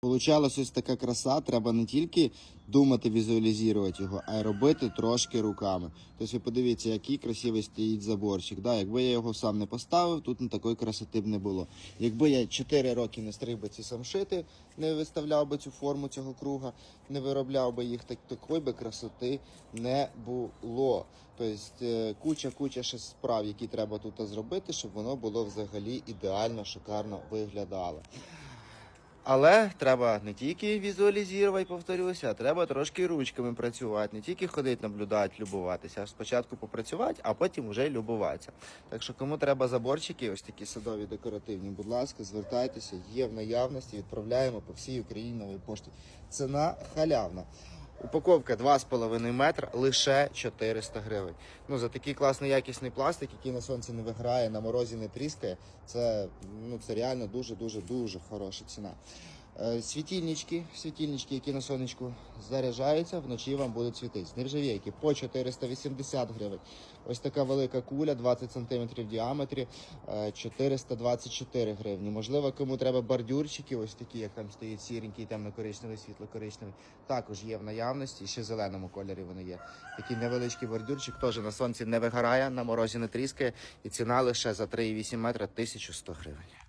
Получалась ось така краса, треба не тільки думати, візуалізувати його, а й робити трошки руками. Тобто ви подивіться, який красивий стоїть заборчик. Да, якби я його сам не поставив, тут не такої красоти б не було. Якби я 4 роки не стриг би ці самшити, не виставляв би цю форму цього круга, не виробляв би їх, так такої би красоти не було. Тобто е, куча-куча ще справ, які треба тут зробити, щоб воно було взагалі ідеально, шикарно виглядало. Але треба не тільки візуалізувати, повторюся, а треба трошки ручками працювати, не тільки ходити, наблюдати, любуватися, а спочатку попрацювати, а потім вже любуватися. Так що, кому треба заборчики, ось такі садові декоративні, будь ласка, звертайтеся, є в наявності, відправляємо по всій Україні нової пошті. Ціна халявна. Упаковка 2,5 метра лише 400 гривень. Ну за такий класний якісний пластик, який на сонці не виграє, на морозі не тріскає. Це ну це реально дуже дуже дуже хороша ціна. Е, Світильнички, світильнички, які на сонечку заряджаються, вночі вам будуть світити. Нержавійки по 480 гривень. Ось така велика куля, 20 см в діаметрі, е, 424 гривні. Можливо, кому треба бордюрчики, ось такі, як там стоїть сіренький, темно-коричневий, світло-коричневий. Також є в наявності, ще в зеленому кольорі вони є. Такий невеличкий бордюрчик теж на сонці не вигорає, на морозі не тріскає, і ціна лише за 3,8 метра 1100 гривень.